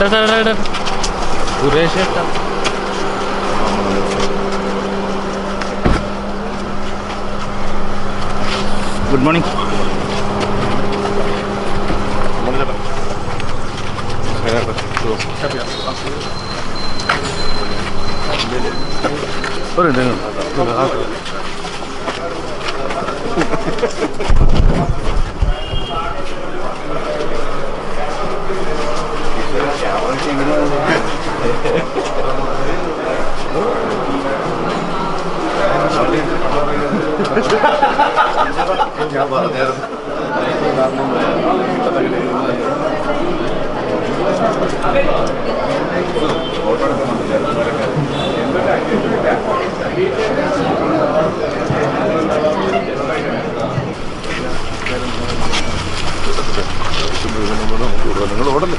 Ada, ada, ada, ada. Udah siap. Good morning. Put it in. ഏട്ടാ. Good morning നിങ്ങൾ ഓടല്ലേ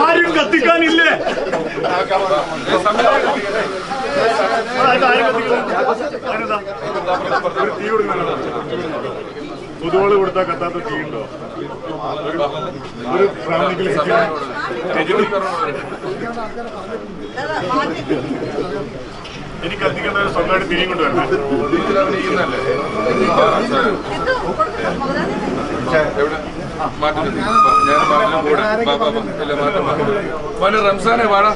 ആരും കത്തിക്കാനില്ലേ? പൊതുവാൾ കൊടുത്താൽ കത്താത്ത തീ ഉണ്ടോ ഒരു ഫാമിലിക്ക് എനിക്ക് കത്തിക്കേണ്ട സ്വന്തമായിട്ട് തിരിയും കൊണ്ട് വരണം മോനെ റംസാനെ വാടാ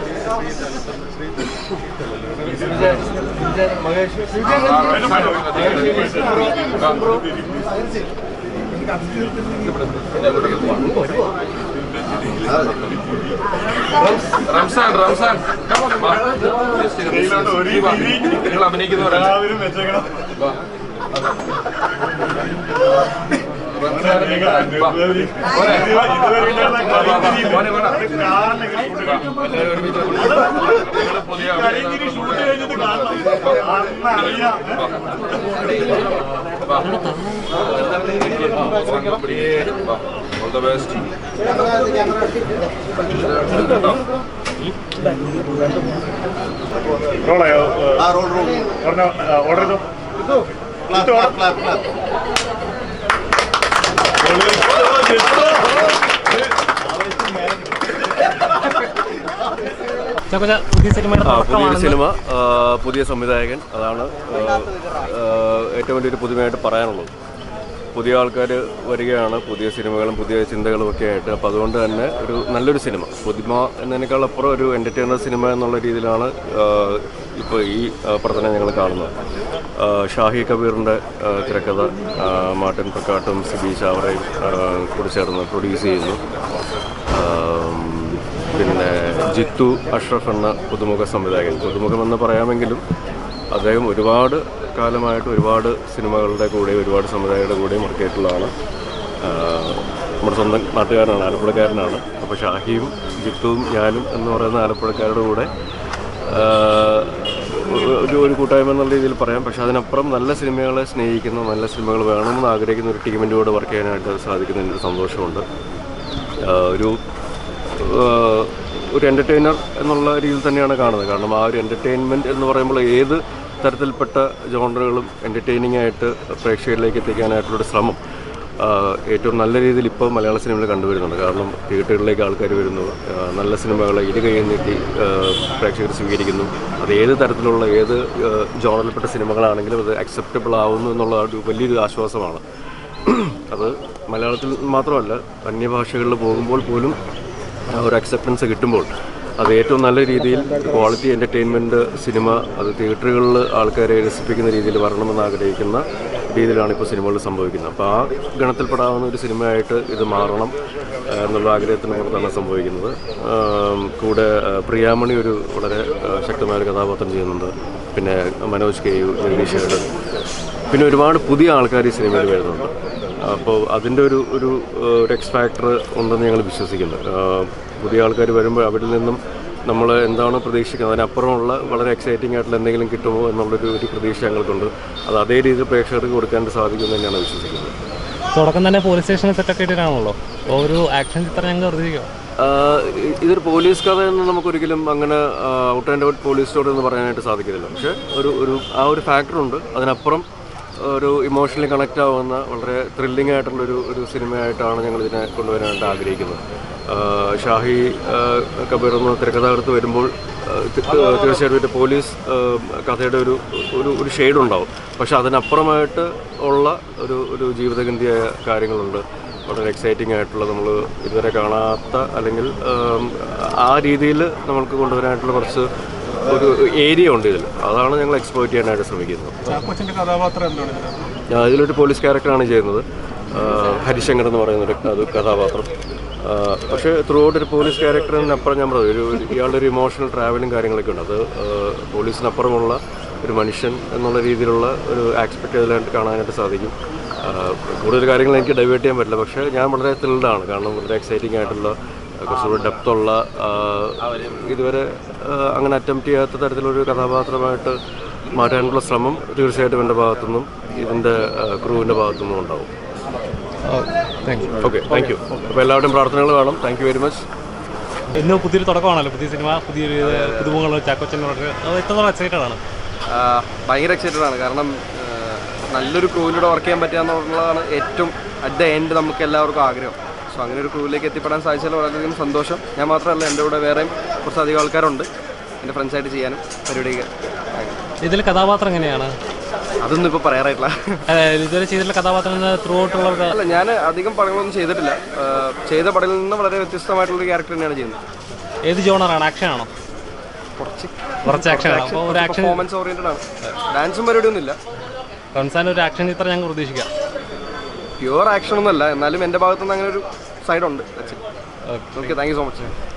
റംസാൻ റംസാൻ. നിങ്ങൾ അഭിനയിക്കുന്നവരല്ല എല്ലാവരും ദ ബെസ്റ്റ് റോളായോ പറഞ്ഞോ ഓർഡർ ചെയ്തോ? പുതിയൊരു സിനിമ പുതിയ സംവിധായകൻ. അതാണ് ഏറ്റവും വലിയൊരു പുതുമയായിട്ട് പറയാനുള്ളത്. പുതിയ ആൾക്കാർ വരികയാണ് പുതിയ സിനിമകളും പുതിയ ചിന്തകളും ഒക്കെ ആയിട്ട്. അപ്പോൾ അതുകൊണ്ട് തന്നെ ഒരു നല്ലൊരു സിനിമ. പുതിമ എന്നതിനേക്കാൾ അപ്പുറം ഒരു എന്റർടൈനർ സിനിമ എന്നുള്ള രീതിയിലാണ് ഇപ്പോൾ ഈ പ്രവർത്തനം ഞങ്ങൾ കാണുന്നത്. ഷാഹി കബീറിന്റെ തിരക്കഥ മാർട്ടിൻ പ്രക്കാട്ടും സിബി ചാവറയും കൂടി ചേർന്ന് പ്രൊഡ്യൂസ് ചെയ്യുന്നു. പിന്നെ ജിത്തു അഷ്റഫ് എന്ന പുതുമുഖ സംവിധായകൻ. പുതുമുഖമെന്ന് പറയാമെങ്കിലും അദ്ദേഹം ഒരുപാട് കാലമായിട്ട് ഒരുപാട് സിനിമകളുടെ കൂടെ ഒരുപാട് സമുദായങ്ങളുടെ കൂടെയും വർക്ക് ചെയ്തിട്ടുള്ളതാണ്. നമ്മുടെ സ്വന്തം നാട്ടുകാരനാണ് ആലപ്പുഴക്കാരനാണ്. അപ്പോൾ ഷാഹിയും ജിത്തുവും ഞാനും എന്ന് പറയുന്ന ആലപ്പുഴക്കാരുടെ കൂടെ ഒരു ഒരു കൂട്ടായ്മ എന്നുള്ള രീതിയിൽ പറയാം. പക്ഷേ അതിനപ്പുറം നല്ല സിനിമകളെ സ്നേഹിക്കുന്ന നല്ല സിനിമകൾ വേണമെന്ന് ആഗ്രഹിക്കുന്ന ഒരു ടീമിന്റെ കൂടെ വർക്ക് ചെയ്യാനായിട്ട് സാധിക്കുന്നതിന്റെ ഒരു സന്തോഷമുണ്ട്. ഒരു ഒരു എന്റർടൈനർ എന്നുള്ള രീതിയിൽ തന്നെയാണ് കാണുന്നത്. കാരണം ആ ഒരു എന്റർടൈൻമെന്റ് എന്ന് പറയുമ്പോൾ ഏത് തരത്തിൽപ്പെട്ട ജോണറുകളും എന്റർടൈനിങ് ആയിട്ട് പ്രേക്ഷകരിലേക്ക് എത്തിക്കാനായിട്ടുള്ളൊരു ശ്രമം ഏറ്റവും നല്ല രീതിയിൽ ഇപ്പോൾ മലയാള സിനിമയിൽ കണ്ടുവരുന്നുണ്ട്. കാരണം തിയേറ്ററുകളിലേക്ക് ആൾക്കാർ വരുന്നു. നല്ല സിനിമകൾ ഇരു കൈയിൽ നീട്ടി പ്രേക്ഷകർ സ്വീകരിക്കുന്നു. അത് ഏത് തരത്തിലുള്ള ഏത് ജോണറിൽപ്പെട്ട സിനിമകളാണെങ്കിലും അത് അക്സെപ്റ്റബിൾ ആവുന്നു എന്നുള്ള ഒരു വലിയൊരു ആശ്വാസമാണ്. അത് മലയാളത്തിൽ മാത്രമല്ല അന്യഭാഷകളിൽ പോകുമ്പോൾ പോലും ഒരു അക്സെപ്റ്റൻസ് കിട്ടുമ്പോൾ അത് ഏറ്റവും നല്ല രീതിയിൽ ക്വാളിറ്റി എന്റർടൈൻമെന്റ് സിനിമ അത് തിയേറ്ററുകളിൽ ആൾക്കാരെ രസിപ്പിക്കുന്ന രീതിയിൽ വരണമെന്ന് ആഗ്രഹിക്കുന്ന രീതിയിലാണ് ഇപ്പോൾ സിനിമകൾ സംഭവിക്കുന്നത്. അപ്പോൾ ആ ഗണത്തിൽപ്പെടാവുന്ന ഒരു സിനിമയായിട്ട് ഇത് മാറണം എന്നുള്ള ആഗ്രഹത്തിന് പുറത്താണ് സംഭവിക്കുന്നത്. കൂടെ പ്രിയാമണി ഒരു വളരെ ശക്തമായ ഒരു കഥാപാത്രം ചെയ്യുന്നുണ്ട്. പിന്നെ മനോജ് കെ യു ജഗദീഷ് പിന്നെ ഒരുപാട് പുതിയ ആൾക്കാർ ഈ സിനിമയിൽ വരുന്നുണ്ട്. അപ്പോൾ അതിന്റെ ഒരു ഒരു ഒരു എക്സ് ഫാക്ടർ ഉണ്ടെന്ന് ഞങ്ങൾ വിശ്വസിക്കുന്നു. പുതിയ ആൾക്കാർ വരുമ്പോൾ അവരിൽ നിന്നും നമ്മൾ എന്താണോ പ്രതീക്ഷിക്കുന്നത്. അതിനപ്പുറമുള്ള വളരെ എക്സൈറ്റിംഗ് ആയിട്ടുള്ള എന്തെങ്കിലും കിട്ടുമോ എന്നുള്ളൊരു ഒരു പ്രതീക്ഷ ഞങ്ങൾക്കുണ്ട്. അത് അതേ രീതിയിൽ പ്രേക്ഷകർക്ക് കൊടുക്കാൻ സാധിക്കുമെന്ന് തന്നെയാണ് വിശ്വസിക്കുന്നത്. തുടക്കം തന്നെ പോലീസ് സ്റ്റേഷനിൽ സെറ്റൊക്കെ ഇട്ടിട്ടാണല്ലോ? ഒരു ആക്ഷൻ ചിത്രം ഞങ്ങൾ പ്രതീക്ഷിക്കുക ഇതൊരു പോലീസ് കഥ എന്ന് നമുക്കൊരിക്കലും അങ്ങനെ out and out police story എന്ന് പറയാനായിട്ട് സാധിക്കില്ല പക്ഷേ ഒരു ഒരു ആ ഒരു ഫാക്ടറുണ്ട് അതിനപ്പുറം ഒരു ഇമോഷണലി കണക്റ്റ് ആവുന്ന വളരെ ത്രില്ലിംഗ് ആയിട്ടുള്ളൊരു ഒരു സിനിമയായിട്ടാണ് ഞങ്ങൾ ഇതിനെ കൊണ്ടുവരാനായിട്ട് ആഗ്രഹിക്കുന്നത്. ഷാഹി കബീർ എന്ന തിരക്കഥാകൃത്ത് വരുമ്പോൾ തീർച്ചയായിട്ടും ഒരു പോലീസ് കഥയുടെ ഒരു ഒരു ഒരു ഷെയ്ഡ് ഉണ്ടാവും. പക്ഷെ അതിനപ്പുറമായിട്ട് ഉള്ള ഒരു ഒരു ജീവിതഗന്ധിയായ കാര്യങ്ങളുണ്ട്. വളരെ എക്സൈറ്റിംഗ് ആയിട്ടുള്ള നമ്മൾ ഇതുവരെ കാണാത്ത അല്ലെങ്കിൽ ആ രീതിയിൽ നമ്മൾക്ക് കൊണ്ടുവരാനായിട്ടുള്ള കുറച്ച് ഒരു ഏരിയ ഉണ്ട് ഇതിൽ അതാണ് ഞങ്ങൾ എക്സ്പ്ലോയിറ്റ് ചെയ്യാനായിട്ട് ശ്രമിക്കുന്നത്. ഞാൻ ഇതിലൊരു പോലീസ് ക്യാരക്ടറാണ് ചെയ്യുന്നത്. ഹരിശങ്കർ എന്ന് പറയുന്നൊരു അത് കഥാപാത്രം. പക്ഷേ ത്രൂ ഔട്ട് ഒരു പോലീസ് ക്യാരക്ടറിനപ്പുറം ഞാൻ പറഞ്ഞു ഒരു ഇയാളുടെ ഒരു ഇമോഷണൽ ട്രാവലും കാര്യങ്ങളൊക്കെ ഉണ്ട്. അത് പോലീസിനപ്പുറമുള്ള ഒരു മനുഷ്യൻ എന്നുള്ള രീതിയിലുള്ള ഒരു ആക്സ്പെക്ട് അതിലായിട്ട് കാണാനായിട്ട് സാധിക്കും. കൂടുതൽ കാര്യങ്ങൾ എനിക്ക് ഡൈവേർട്ട് ചെയ്യാൻ പറ്റില്ല. പക്ഷേ ഞാൻ വളരെ ത്രിൽഡാണ് കാരണം വളരെ എക്സൈറ്റിംഗ് ആയിട്ടുള്ള കുറച്ചുകൂടി ഡെപ്തുള്ള ഇതുവരെ അങ്ങനെ അറ്റംപ്റ്റ് ചെയ്യാത്ത തരത്തിലൊരു കഥാപാത്രമായിട്ട് മാറ്റാനുള്ള ശ്രമം തീർച്ചയായിട്ടും എന്റെ ഭാഗത്തുനിന്നും ഇതിന്റെ ക്രൂവിന്റെ ഭാഗത്തുനിന്നും ഉണ്ടാവും. ഓക്കെ താങ്ക് യു അപ്പോൾ എല്ലാവരുടെയും പ്രാർത്ഥനകൾ വേണം താങ്ക് യു വെരി മച്ച് ഇന്ന് പുതിയൊരു തുടക്കമാണല്ലോ. പുതിയ സിനിമ പുതിയൊരു പുതുമുഖങ്ങൾ ചാക്കോച്ചൻ എത്രത്തോളം എക്സൈറ്റഡ് ആണ്? ഭയങ്കര എക്സൈറ്റഡ് ആണ്. കാരണം നല്ലൊരു ക്രൂവിലൂടെ വർക്ക് ചെയ്യാൻ പറ്റുക എന്നുള്ളതാണ് ഏറ്റവും അറ്റ് ദ എൻഡ് നമുക്ക് എല്ലാവർക്കും ആഗ്രഹം. സോ അങ്ങനെ ഒരു ക്രൂവിലേക്ക് എത്തിപ്പെടാൻ സാധിച്ചാൽ വളരെയധികം സന്തോഷം. ഞാൻ മാത്രമല്ല എന്റെ കൂടെ വേറെയും കുറച്ചധികം ആൾക്കാരുണ്ട്. എന്റെ ഫ്രണ്ട്സായിട്ട് ചെയ്യാനും പരിപാടി ഇതിൽ കഥാപാത്രം എങ്ങനെയാണ്? അതൊന്നും ഇപ്പോൾ പറയാറായിട്ടില്ല. ഇതുവരെ ചെയ്തിട്ടുള്ള കഥാപാത്രം ത്രൂ ഔട്ടുള്ള അല്ല ഞാൻ അധികം പടങ്ങളൊന്നും ചെയ്തിട്ടില്ല. ചെയ്ത പടങ്ങളിൽ നിന്ന് വളരെ വ്യത്യസ്തമായിട്ടുള്ളൊരു ക്യാരക്ടർ തന്നെയാണ് ചെയ്യുന്നത്. ഏത് ജോണറാണ്? ആക്ഷൻ ആണോ? കുറച്ച് കുറച്ച് ആക്ഷൻ ആണ്. അപ്പോൾ ഒരു ആക്ഷൻ പെർഫോമൻസ് ഓറിയന്റഡ് ആണ്. ഡാൻസും പരിപാടിയൊന്നുമില്ല. റംസാൻ ഒരു ആക്ഷൻ ചിത്രം ഞങ്ങൾ പ്രതീക്ഷിക്കാം പ്യുവർ ആക്ഷൻ ഒന്നുമല്ല. എന്നാലും എന്റെ ഭാഗത്തുനിന്ന് അങ്ങനെ ഒരു സൈഡ് ഉണ്ട് okay thank you so much